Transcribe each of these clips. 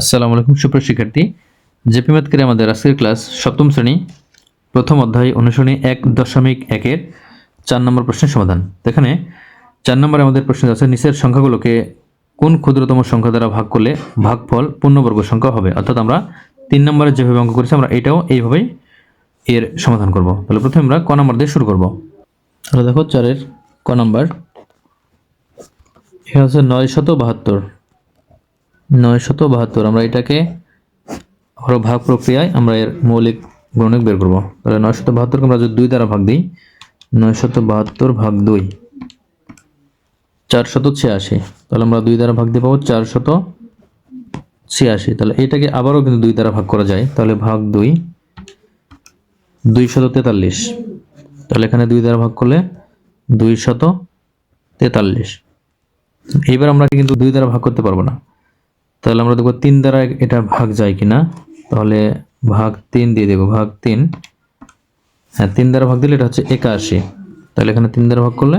আসসালামু আলাইকুম, সুপ্রিয় শিক্ষার্থী। জেপি ম্যাথকের আমাদের আজকের ক্লাস সপ্তম শ্রেণি, প্রথম অধ্যায়, অনুশীলনী এক দশমিক একের চার নম্বর প্রশ্নের সমাধান। এখানে চার নম্বরে আমাদের প্রশ্ন আছে, নিচের সংখ্যাগুলোকে কোন ক্ষুদ্রতম সংখ্যা দ্বারা ভাগ করলে ভাগফল পূর্ণবর্গ সংখ্যা হবে? অর্থাৎ আমরা তিন নম্বরে যেভাবে অঙ্ক করেছি, আমরা এটাও এইভাবেই এর সমাধান করব। তাহলে প্রথমে আমরা ক নম্বর দিয়ে শুরু করব। তাহলে দেখো, চারের ক নম্বর। এখানে হচ্ছে নয় শত বাহাত্তর। নয় শত বাহাত্তর আমরা এটাকে আরও ভাগ প্রক্রিয়ায় আমরা এর মৌলিক গুণক বের করব। তাহলে নয়শত বাহাত্তরকে আমরা যদি দুই দ্বারা ভাগ দিই নয়শত বাহাত্তর ভাগ দুই চারশত ছিয়াশি তাহলে আমরা দুই দ্বারা ভাগ দিয়ে পাবো চারশত ছিয়াশি তাহলে এটাকে আবারও কিন্তু দুই দ্বারা ভাগ করা যায়। তাহলে ভাগ দুই দুই শত তেতাল্লিশ তাহলে এখানে দুই দ্বারা ভাগ করলে দুই শত তেতাল্লিশ এইবার আমরা কিন্তু দুই দ্বারা ভাগ করতে পারব না। তাহলে আমরা দেখব তিন দ্বারা এটা ভাগ যায় কিনা। তাহলে ভাগ তিন দিয়ে দেবো, ভাগ তিন। হ্যাঁ তিন দ্বারা ভাগ দিলে এটা হচ্ছে একাশি। তাহলে এখানে তিন দ্বারা ভাগ করলে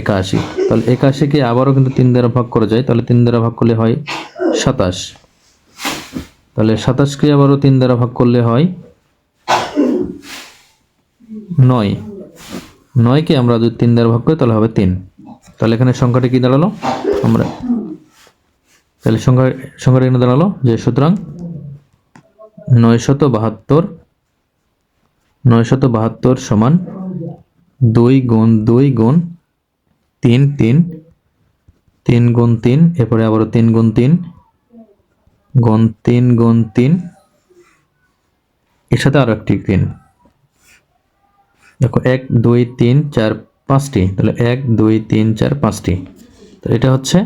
একাশি। তাহলে একাশিকে আবারও কিন্তু তিন দ্বারা ভাগ করা যায়, তাহলে তিন দ্বারা ভাগ করলে হয় সাতাশ। তাহলে সাতাশকে আবারও তিন দ্বারা ভাগ করলে হয় নয়। নয়কে আমরা যদি তিন দ্বারা ভাগ করি, তাহলে হবে তিন। তাহলে এখানে সংখ্যাটি কি দাঁড়াল? আমরা তাহলে সংখ্যা, সংখ্যাটা এখানে দাঁড়াল যে সুতরাং নয়শত বাহাত্তর নয়শত বাহাত্তর সমান দুই গুণ দুই গুণ তিন তিন তিন গুণ তিন, এরপরে আবারও তিন গুণ তিন গুণ তিন গুণ তিন, এর সাথে আরও একটি তিন। দেখো, এক, দুই, তিন, চার, পাঁচটি। তাহলে এক, দুই, তিন, চার, পাঁচটি। তো এটা হচ্ছে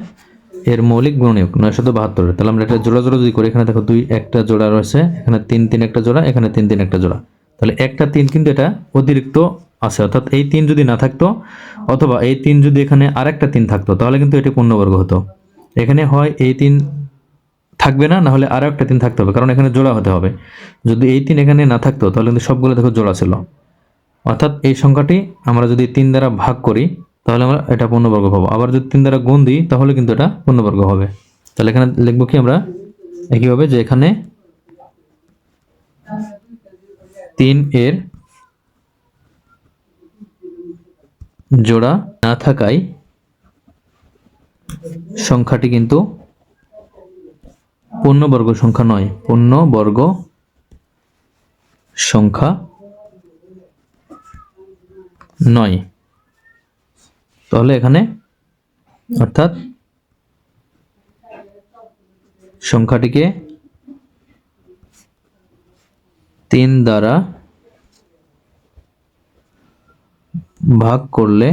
এর মৌলিক গুণনীয়ক নয়শত বাহাত্তর। তাহলে আমরা এটা জোড়া জোড়া যদি করি, এখানে দেখো দুই একটা জোড়া রয়েছে, এখানে তিন তিন একটা জোড়া, এখানে তিন তিন একটা জোড়া। তাহলে একটা তিন কিন্তু এটা অতিরিক্ত আছে, অর্থাৎ এই তিন যদি না থাকতো, অথবা এই তিন যদি এখানে আরেকটা তিন থাকতো, তাহলে কিন্তু এটি পূর্ণবর্গ হতো। এখানে হয় এই তিন থাকবে না না হলে আরও একটা তিন থাকতে হবে, কারণ এখানে জোড়া হতে হবে। যদি এই তিন এখানে না থাকতো, তাহলে কিন্তু সবগুলো দেখো জোড়া ছিল। অর্থাৎ এই সংখ্যাটি আমরা যদি তিন দ্বারা ভাগ করি তাহলে আমরা এটা পূর্ণবর্গ পাবো আবার যদি তিন দ্বারা গুণ দিই, তাহলে কিন্তু এটা পূর্ণবর্গ হবে। তাহলে এখানে লিখব কি আমরা? একইভাবে যে এখানে তিন এর জোড়া না থাকায় সংখ্যাটি কিন্তু পূর্ণবর্গ সংখ্যা নয়, পূর্ণবর্গ সংখ্যা নয়। তাহলে এখানে অর্থাৎ সংখ্যাটিকে তিন দ্বারা ভাগ করলে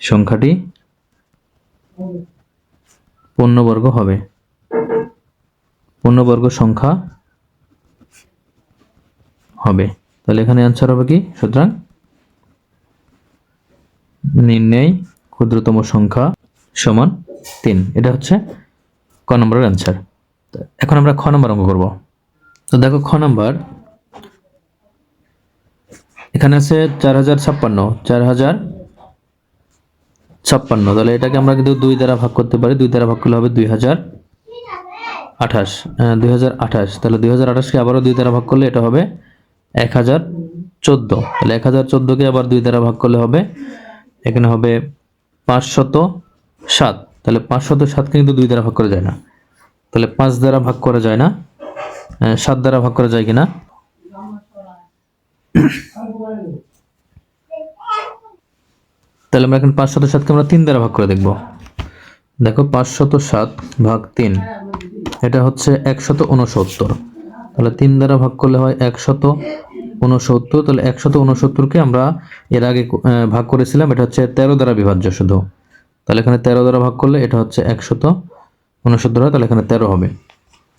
সংখ্যাটি পূর্ণবর্গ হবে। পূর্ণবর্গ সংখ্যা হবে। তাহলে এখানে অ্যান্সার হবে কি? সুতরাং নির্ণয় ক্ষুদ্রতম সংখ্যা সমান তিন। এটা হচ্ছে ক নম্বরের অ্যান্সার এখন আমরা খ নম্বর অঙ্ক করব। তো দেখো খ নম্বর, এখানে আছে চার হাজার ছাপ্পান্ন। চার হাজার ছাপ্পান্ন। তাহলে এটাকে আমরা কিন্তু দুই দ্বারা ভাগ করতে পারি। দুই দ্বারা ভাগ করলে হবে দুই হাজার আঠাশ। দুই হাজার আঠাশ। তাহলে দুই হাজার আঠাশকে আবারও দুই দ্বারা ভাগ করলে এটা হবে এক হাজার চোদ্দ। তাহলে এক হাজার চোদ্দোকে আবার দুই দ্বারা ভাগ করলে হবে এখানে হবে পাঁচশত সাত। তাহলে পাঁচশত সাতকে কিন্তু দুই দ্বারা ভাগ করা যায় না। তাহলে পাঁচ দ্বারা ভাগ করা যায় না। সাত দ্বারা ভাগ করা যায় কিনা? তাহলে আমরা এখন পাঁচশত সাতকে আমরা তিন দ্বারা ভাগ করে দেখব। দেখো পাঁচশত সাত ভাগ তিন। এটা হচ্ছে একশত উনসত্তর। তাহলে তিন দ্বারা ভাগ করলে হয় একশত উনসত্তর তাহলে একশত উনসত্তরকে আমরা এর আগে ভাগ করেছিলাম, এটা হচ্ছে তেরো দ্বারা বিভাজ্য শুধু। তাহলে এখানে তেরো দ্বারা ভাগ করলে এটা হচ্ছে একশত উনসত্তর হয়, তাহলে এখানে তেরো হবে।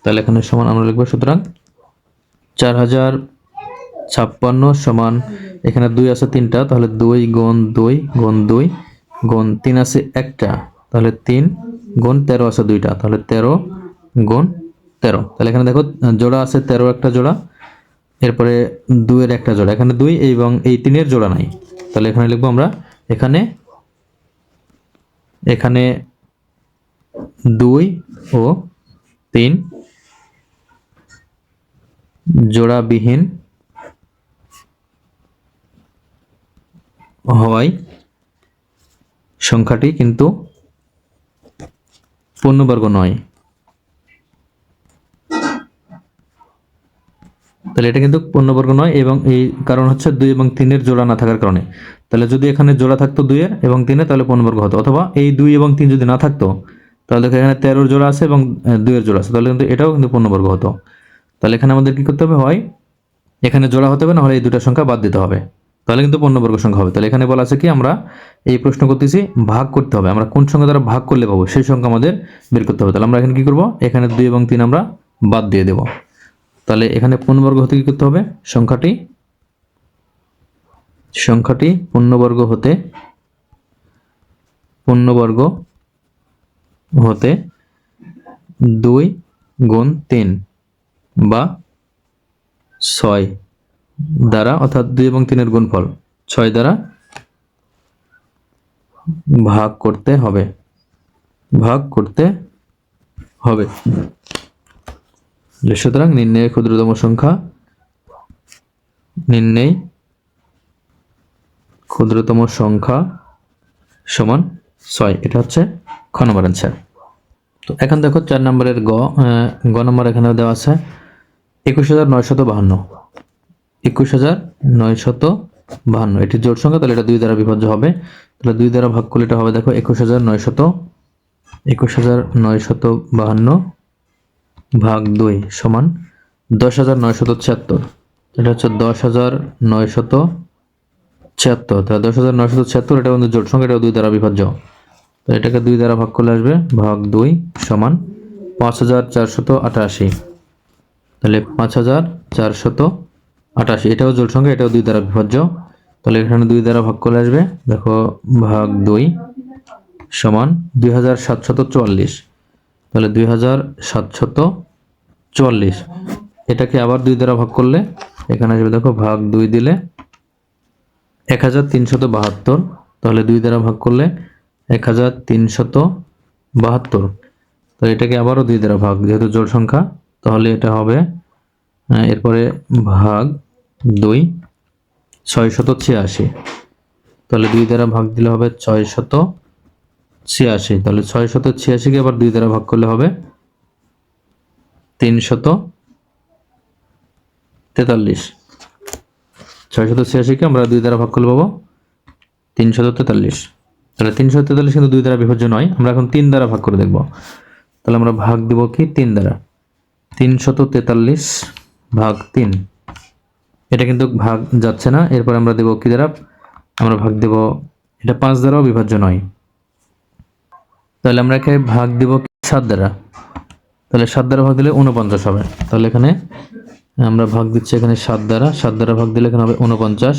তাহলে এখানে সমান আমরা লিখব সুতরাং চার হাজার ছাপ্পান্ন সমান, এখানে দুই আছে তিনটা, তাহলে দুই গুণ দুই গুণ দুই গুণ তিন আছে একটা, তাহলে তিন গুণ তেরো আছে দুইটা, তাহলে তেরো গুণ তেরো। তাহলে এখানে দেখো জোড়া আছে তেরো একটা জোড়া এরপরে দুইয়ের একটা জোড়া, এখানে দুই এবং এই তিনের জোড়া নাই। তাহলে এখানে লিখব আমরা, এখানে এখানে দুই ও তিন জোড়াবিহীন হওয়ায় সংখ্যাটি কিন্তু পূর্ণবর্গ নয়। তাহলে এটা কিন্তু পূর্ণবর্গ নয় এবং এই কারণ হচ্ছে দুই এবং তিনের জোড়া না থাকার কারণে। তাহলে যদি এখানে জোড়া থাকতো দুইয়ের এবং তিনের, তাহলে পূর্ণবর্গ হতো। অথবা এই দুই এবং তিন যদি না থাকতো, তাহলে দেখো এখানে তেরোর জোড়া আছে এবং দুইয়ের জোড়া আছে। তাহলে কিন্তু এটাও কিন্তু পূর্ণবর্গ হতো। তাহলে এখানে আমাদের কি করতে হবে? হয়, এখানে জোড়া হতে হবে না হলে এই দুটো সংখ্যা বাদ দিতে হবে। তাহলে কিন্তু পূর্ণবর্গ সংখ্যা হবে। তাহলে এখানে বলা আছে কি, আমরা এই প্রশ্ন করতেছি, ভাগ করতে হবে। আমরা কোন সংখ্যা দ্বারা ভাগ করলে পাবো? সেই সংখ্যা আমাদের বের করতে হবে। তাহলে আমরা এখানে কি করব? এখানে দুই এবং তিন আমরা বাদ দিয়ে দেব। তাহলে এখানে পূর্ণবর্গ হতে কি করতে হবে? সংখ্যাটি সংখ্যাটি পূর্ণবর্গ হতে পূর্ণবর্গ হতে দুই গুণ তিন বা ছয় দ্বারা, অর্থাৎ দুই এবং তিনের গুণফল, ছয় দ্বারা ভাগ করতে হবে, ভাগ করতে হবে। যে সুতরাং নির্ণয় ক্ষুদ্রতম সংখ্যা, নির্ণয় ক্ষুদ্রতম সংখ্যা সমান ছয়। এটা হচ্ছে খ নম্বর অ্যান্সার তো এখন দেখো চার নম্বরের গ গ নম্বর এখানে দেওয়া আছে, একুশ হাজার নয়শত বাহান্ন। একুশ হাজার নয়শত বাহান্ন। এটি জোট সংখ্যা, তাহলে এটা দুই দ্বারা বিভাজ্য হবে। তাহলে দুই দ্বারা ভাগ করলে এটা হবে, দেখো, একুশ হাজার নয়শত, একুশ হাজার নয়শত বাহান্ন। ভাগ দুই সমান দশ হাজার নয়শত ছিয়াত্তর। এটা হচ্ছে দশ হাজার নয়শত ছিয়াত্তর। তাহলে দশ হাজার নয়শত ছিয়াত্তর, এটা কিন্তু জোট সংখ্যা এটা দুই দ্বারা বিভাজ্য। তো এটাকে দুই দ্বারা ভাগ করলে আসবে ভাগ দুই সমান পাঁচ হাজার চারশত আটাশি। তাহলে পাঁচ হাজার চারশত আটাশি, এটাও জোট সংখ্যা, এটাও দুই দ্বারা বিভাজ্য। তাহলে এখানে দুই দ্বারা ভাগ করলে আসবে, দেখো, ভাগ দুই সমান দুই হাজার সাতশত চুয়াল্লিশ। তাহলে দুই হাজার সাতশত চুয়াল্লিশ। এটাকে আবার দুই দ্বারা ভাগ করলে এখানে আসবে দেখো, ভাগ দুই দিলে এক হাজার তিনশত বাহাত্তর। তাহলে দুই দ্বারা ভাগ করলে এক হাজার তিনশত বাহাত্তর। তাহলে এটাকে আবারও দুই দ্বারা ভাগ, যেহেতু জোড় সংখ্যা, তাহলে এটা হবে এরপরে ভাগ দুই ছয় শত ছিয়াশি। তাহলে দুই দ্বারা ভাগ দিলে হবে ছয় শত ছিয়াশি, তাহলে ছয় শত ছিয়াশিকে আবার দুই দ্বারা ভাগ করলে হবে তিনশত তেতাল্লিশ। ছয় শত ছিয়াশিকে আমরা দুই দ্বারা ভাগ করলে পাবো তিনশত তেতাল্লিশ। তাহলে তিনশো তেতাল্লিশ কিন্তু দুই দ্বারা বিভাজ্য নয়, আমরা এখন তিন দ্বারা ভাগ করে দেখব। তাহলে আমরা ভাগ দিব কি? তিন দ্বারা। তিনশত তেতাল্লিশ ভাগ তিন। এটা কিন্তু ভাগ যাচ্ছে না, এরপর আমরা দেব কি দ্বারা? আমরা ভাগ দেব, এটা পাঁচ দ্বারাও বিভাজ্য নয়। তাহলে আমরা এখানে ভাগ দিব সাত দ্বারা? তাহলে সাত দ্বারা ভাগ দিলে উনপঞ্চাশ হবে। তাহলে এখানে আমরা ভাগ দিচ্ছি এখানে সাত দ্বারা। সাত দ্বারা ভাগ দিলে এখানে হবে উনপঞ্চাশ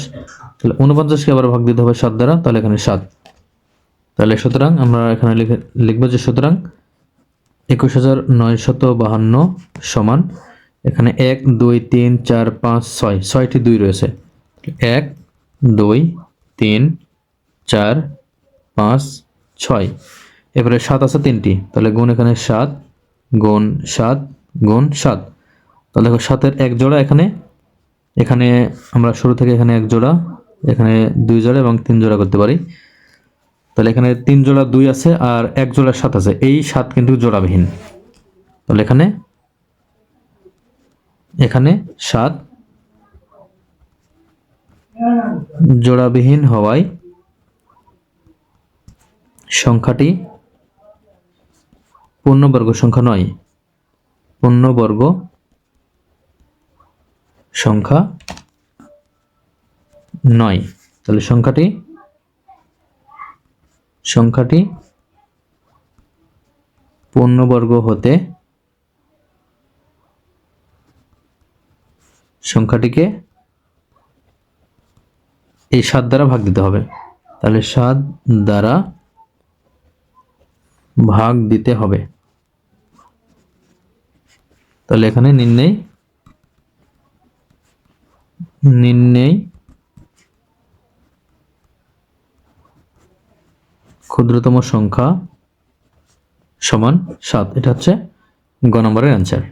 তাহলে উনপঞ্চাশকে আবার ভাগ দিতে হবে সাত দ্বারা, তাহলে এখানে সাত। তাহলে সুতরাং আমরা এখানে লিখে লিখব যে সুতরাং একুশ হাজার নয়শত বাহান্ন সমান এখানে এক, দুই, তিন, চার, পাঁচ, ছয়। ছয়টি দুই রয়েছে। এক, দুই, তিন, চার, পাঁচ, ছয়। এবারে সাত আছে তিনটি। তাহলে গুণ এখানে সাত, গুণ সাত গুণ সাত। তাহলে দেখো সাতের এক জোড়া এখানে। এখানে আমরা শুরু থেকে এখানে এক জোড়া, এখানে দুই জোড়া এবং তিন জোড়া করতে পারি। তাহলে এখানে তিন জোড়া দুই আছে আর এক জোড়া সাত আছে। এই সাত কিন্তু জোড়াবিহীন। তাহলে এখানে এখানে সাত জোড়াবিহীন হওয়ায় সংখ্যাটি পূর্ণবর্গ সংখ্যা নয়। পূর্ণবর্গ সংখ্যা নয়। তাহলে সংখ্যাটি সংখ্যাটি পূর্ণবর্গ হতে সংখ্যাটিকে এই সাত দ্বারা ভাগ দিতে হবে। তাহলে সাত দ্বারা ভাগ দিতে হবে। তাহলে এখানে নির্ণয় নির্ণয় ক্ষুদ্রতম সংখ্যা সমান সাত। এটা হচ্ছে গ নম্বরের অ্যান্সার